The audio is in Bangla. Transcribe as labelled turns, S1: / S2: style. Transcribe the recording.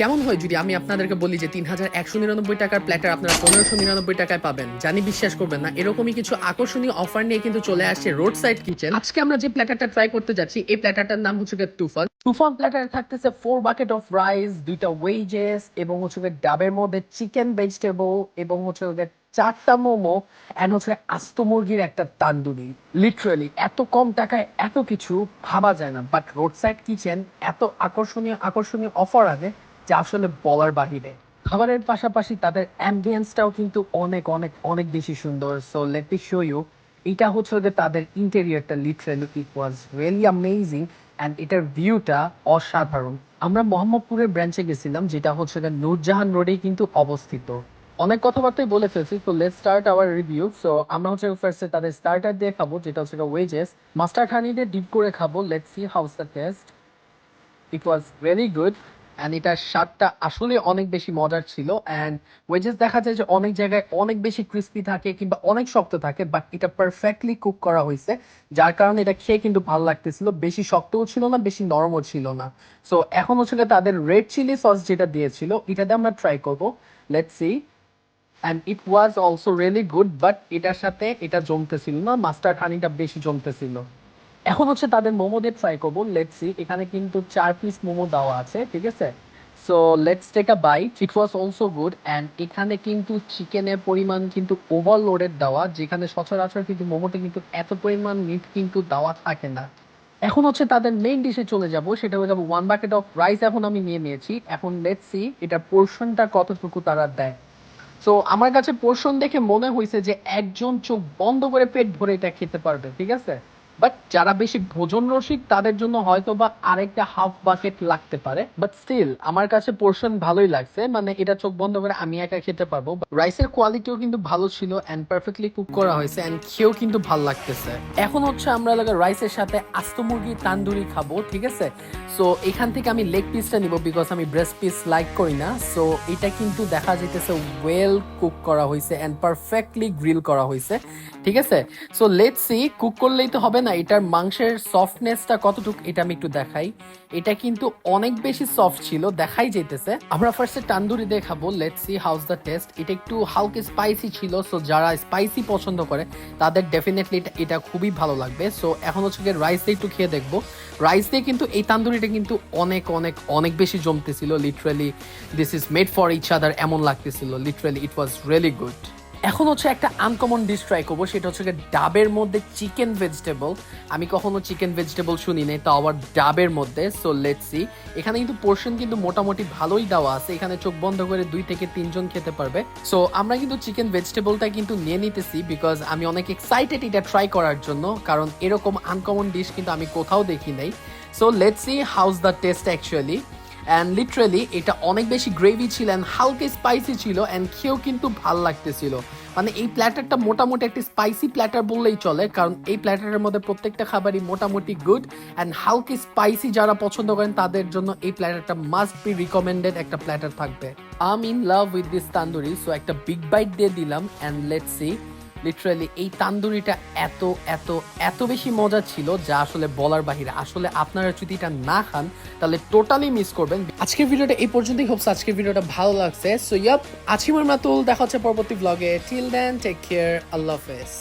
S1: কেমন হয় যদি আমি আপনাদেরকে বলি যে তিন হাজার একশো নিরানব্বই টাকার প্ল্যাটার আপনারা পনেরোশো নিরানব্বই টাকায় পাবেন, জানি বিশ্বাস করবেন না, এরকমই কিছু আকর্ষণীয় অফার নিয়ে কিন্তু চলে আসছে রোড সাইড কিচেন আজকে আমরা যে প্ল্যাটারটা ট্রাই করতে যাচ্ছি, এই প্ল্যাটারটার নাম হচ্ছে তুফান। তুফান প্ল্যাটারে থাকতেছে ফোর বাকেট অফ রাইস দুইটা ওয়েজেস এবং হচ্ছে ডাবের মধ্যে চিকেন ভেজিটেবল এবং হচ্ছে গিয়ে চারটা মোমো অ্যান্ড হচ্ছে আস্ত মুরগির একটা তান্দুরি। লিটারালি এত কম টাকায় এত কিছু ভাবা যায় না বাট রোড সাইড কিচেন এত আকর্ষণীয় আকর্ষণীয় অফার আনে যা আসলে বলার বাহিরে। খাবারের পাশাপাশি তাদের অ্যাম্বিয়েন্সটাও কিন্তু অনেক অনেক অনেক বেশি সুন্দর। So let me show you এটা হচ্ছে যে তাদের ইন্টেরিয়রটা literally it was really amazing and এটার ভিউটা অসাধারণ। আমরা মোহাম্মদপুরের ব্রাঞ্চে গেছিলাম, যেটা হচ্ছে যে নূরজাহান রোডেই কিন্তু অবস্থিত। অনেক কথাবার্তাই বলে ফেলছি তো let start our review so আমরা হচ্ছে ফার্স্টে তাদের স্টার্টার দিয়ে খাব, যেটা হচ্ছে ওয়েজেস মাস্টার দিয়ে ডিপ করে খাব। Let see how's the taste it was very good and এটার স্বাদটা আসলে অনেক বেশি মজার ছিল। অ্যান্ড ওয়েজেস দেখা যায় যে অনেক জায়গায় অনেক বেশি ক্রিস্পি থাকে কিংবা অনেক শক্ত থাকে বাট এটা পারফেক্টলি কুক করা হয়েছে। যার কারণে এটা খেয়ে কিন্তু ভালো লাগতেছিল। বেশি শক্তও ছিল না, বেশি নরমও ছিল না। সো এখন হচ্ছে তাদের রেড চিলি সস যেটা দিয়েছিল এটাতে আমরা ট্রাই করব। Let's see and it was also really good but এটার সাথে এটা জমতেছিল না মাস্টার্ড হানিটা বেশি জমতেছিল। এখন হচ্ছে তাদের মোমো দিয়ে ট্রাই করব লেটস সি এখানে কিন্তু চার পিস মোমো দেওয়া আছে, ঠিক আছে? So let's take a bite it was also good and এখানে কিন্তু চিকেনের পরিমাণ কিন্তু ওভারলোডেড দেওয়া, যেখানে সচরাচর কিন্তু মোমোতে কিন্তু এত পরিমাণ মিট কিন্তু দেওয়া থাকে না। এখন হচ্ছে তাদের মেইন ডিশে চলে যাব, সেটা হয়ে যাব ওয়ান বাকেট অফ রাইস এখন আমি নিয়ে নিয়েছি, এখন লেটস সি এটা পোর্শনটা কতটুকু তারা দেয়। সো আমার কাছে পোর্শন দেখে মনে হয়েছে যে একজন চোখ বন্ধ করে পেট ভরে এটা খেতে পারবে, ঠিক আছে? বাট যারা বেশি ভোজন রসিক, তাদের জন্য হয়তো বা আরেকটা হাফ বাকেট লাগতে পারে। বাট স্টিল আমার কাছে পোর্শন ভালোই লাগছে। মানে এটা চোখ বন্ধ করে আমি একা খেতে পারব। রাইসের কোয়ালিটিও কিন্তু ভালো ছিল অ্যান্ড পারফেক্টলি কুক করা হয়েছে অ্যান্ড খেয়েও কিন্তু ভালো লাগতেছে। এখন হচ্ছে আমরা লাগা রাইসের সাথে আস্ত মুরগি তান্দুরি খাব, ঠিক আছে? সো এখান থেকে আমি লেগ পিসটা নিব বিকজ আমি ব্রেস্ট পিস লাইক করি না। সো এটা কিন্তু দেখা যেতেছে ওয়েল কুক করা হয়েছে অ্যান্ড পারফেক্টলি গ্রিল করা হয়েছে, ঠিক আছে? সো লেট সি কুক করলেই তো হবে না। এটার মাংসের সফটনেসটা কতটুকু এটা আমি একটু দেখাই। এটা কিন্তু অনেক বেশি সফট ছিল, দেখাই যেতেছে। আমরা ফার্স্টে তান্দুরি দিয়ে খাব let see how's the taste এটা একটু হালকা স্পাইসি ছিল সো যারা স্পাইসি পছন্দ করে, তাদের ডেফিনেটলি এটা খুবই ভালো লাগবে। সো এখন হচ্ছে গিয়ে রাইস দিয়ে একটু খেয়ে দেখব। রাইস দিয়ে কিন্তু এই তান্দুরিটা কিন্তু অনেক অনেক অনেক বেশি জমতেছিল। Literally this is made for each other এমন লাগতেছিল। Literally it was really good এখন হচ্ছে একটা আনকমন ডিশ ট্রাই করব, সেটা হচ্ছে ডাবের মধ্যে চিকেন ভেজিটেবল আমি কখনো চিকেন ভেজিটেবল শুনি নাই, তাও আবার ডাবের মধ্যে সো লেটস এখানে কিন্তু পোর্শন কিন্তু মোটামুটি ভালোই দেওয়া আছে, এখানে চোখ বন্ধ করে দুই থেকে তিনজন খেতে পারবে। সো আমরা কিন্তু চিকেন ভেজিটেবলটা কিন্তু নিয়ে নিতেছি বিকজ আমি অনেক এক্সাইটেড এটা ট্রাই করার জন্য, কারণ এরকম আনকমন ডিশ কিন্তু আমি কোথাও দেখি নাই। So let's how's the taste actually and literally এটা অনেক বেশি গ্রেভি ছিল অ্যান্ড হালকা স্পাইসি ছিল অ্যান্ড খেয়েও কিন্তু ভালো লাগতেছিল। মানে এই প্ল্যাটারটা মোটামুটি একটি স্পাইসি প্ল্যাটার বললেই চলে, কারণ এই প্ল্যাটারের মধ্যে প্রত্যেকটা খাবারই মোটামুটি গুড অ্যান্ড হালকা স্পাইসি যারা পছন্দ করেন, তাদের জন্য এই প্ল্যাটারটা মাস্ট বি রিকমেন্ডেড একটা প্ল্যাটার থাকবে। I'm in love with this tandoori so একটা বিগ বাইট দিয়ে দিলাম অ্যান্ড লেটস সি লিটারালি এই তান্দুরিটা এত এত এত বেশি মজা ছিল যা আসলে বলার বাহিরে। আসলে আপনারা যদি এটা না খান, তাহলে টোটালি মিস করবেন। আজকের ভিডিওটা এই পর্যন্তই হোপস আজকের ভিডিওটা ভালো লাগছে। সো ইয়াপ আছিমার মাতুল, দেখা হচ্ছে পরবর্তী ব্লগে টিল দেন টেক কেয়ার আল্লাহ হাফেজ।